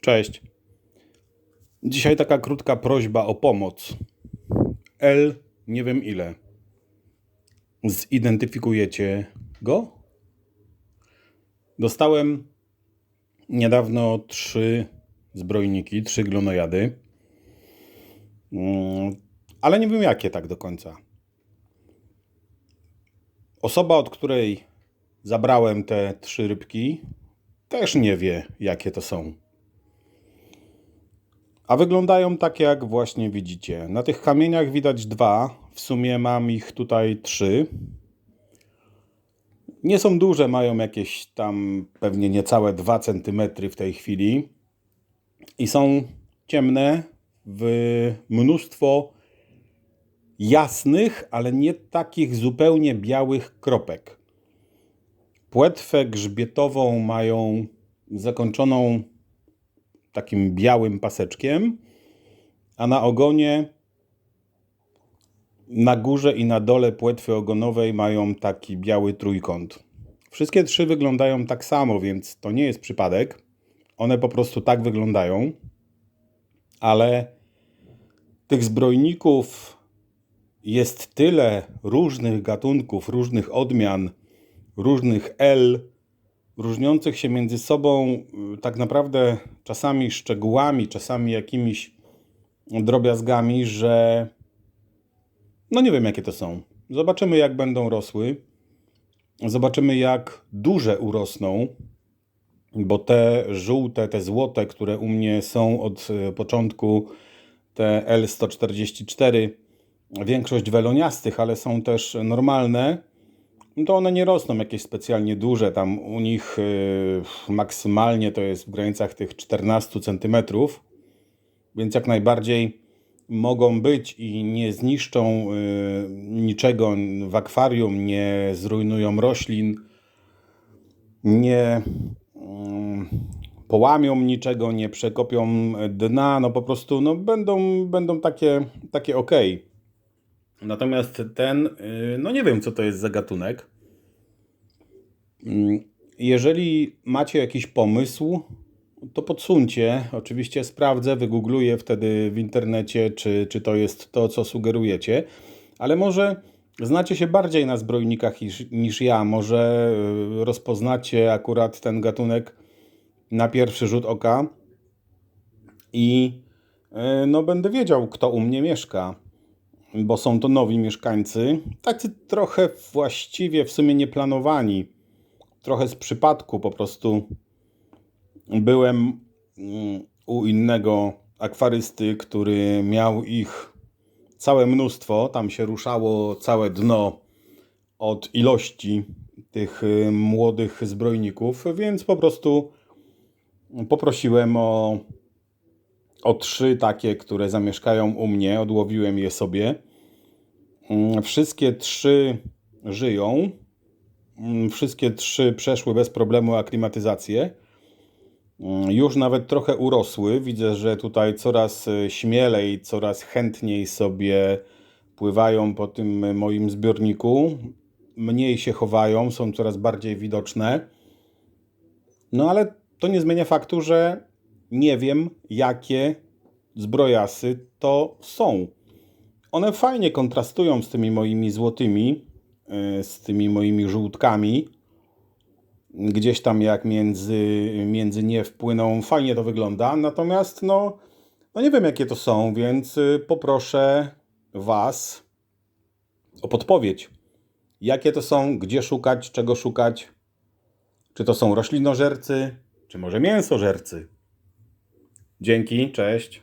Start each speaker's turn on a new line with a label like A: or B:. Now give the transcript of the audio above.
A: Cześć. Dzisiaj taka krótka prośba o pomoc. L nie wiem ile. Zidentyfikujecie go? Dostałem niedawno trzy zbrojniki, trzy glonojady. Mm, Ale nie wiem jakie tak do końca. Osoba, od której zabrałem te trzy rybki, też nie wie jakie to są. A wyglądają tak, jak właśnie widzicie. Na tych kamieniach widać dwa. W sumie mam ich tutaj trzy. Nie są duże, mają jakieś tam pewnie niecałe 2 cm w tej chwili. I są ciemne w mnóstwo jasnych, ale nie takich zupełnie białych kropek. Płetwę grzbietową mają zakończoną takim białym paseczkiem, a na ogonie na górze i na dole płetwy ogonowej mają taki biały trójkąt. Wszystkie trzy wyglądają tak samo, więc to nie jest przypadek. One po prostu tak wyglądają, ale tych zbrojników jest tyle różnych gatunków, różnych odmian, różnych L, różniących się między sobą y, tak naprawdę czasami szczegółami, czasami jakimiś drobiazgami, że no nie wiem jakie to są. Zobaczymy jak będą rosły. Zobaczymy jak duże urosną, bo te żółte, te złote, które u mnie są od y, początku, te L144, większość weloniastych, ale są też normalne, no to one nie rosną jakieś specjalnie duże. Tam u nich y, maksymalnie to jest w granicach tych 14 cm, więc jak najbardziej mogą być i nie zniszczą y, niczego w akwarium, nie zrujnują roślin, nie mm, połamią niczego, nie przekopią dna, no po prostu no będą, będą takie, takie ok. Natomiast ten, y, no nie wiem co to jest za gatunek. Mm, Jeżeli macie jakiś pomysł, to podsuńcie. Oczywiście sprawdzę, wygoogluję wtedy w internecie, czy, czy to jest to, co sugerujecie. Ale może znacie się bardziej na zbrojnikach niż, niż ja. Może y, rozpoznacie akurat ten gatunek na pierwszy rzut oka i y, no, będę wiedział, kto u mnie mieszka bo są to nowi mieszkańcy, tacy trochę właściwie w sumie nieplanowani. Trochę z przypadku po prostu byłem mm, u innego akwarysty, który miał ich całe mnóstwo. Tam się ruszało całe dno od ilości tych y, młodych zbrojników, więc po prostu poprosiłem o o trzy takie, które zamieszkają u mnie. Odłowiłem je sobie. Mm, Wszystkie trzy żyją. Mm, Wszystkie trzy przeszły bez problemu aklimatyzację. Mm, Już nawet trochę urosły. Widzę, że tutaj coraz y, śmielej, coraz chętniej sobie pływają po tym moim zbiorniku. Mniej się chowają, są coraz bardziej widoczne. No ale to nie zmienia faktu, że nie wiem, jakie zbrojasy to są. One fajnie kontrastują z tymi moimi złotymi, z tymi moimi żółtkami. Gdzieś tam jak między, między nie wpłyną, fajnie to wygląda. Natomiast no, no nie wiem, jakie to są, więc yy, poproszę Was o podpowiedź. Jakie to są, gdzie szukać, czego szukać? Czy to są roślinożercy, czy może mięsożercy? Dzięki, cześć.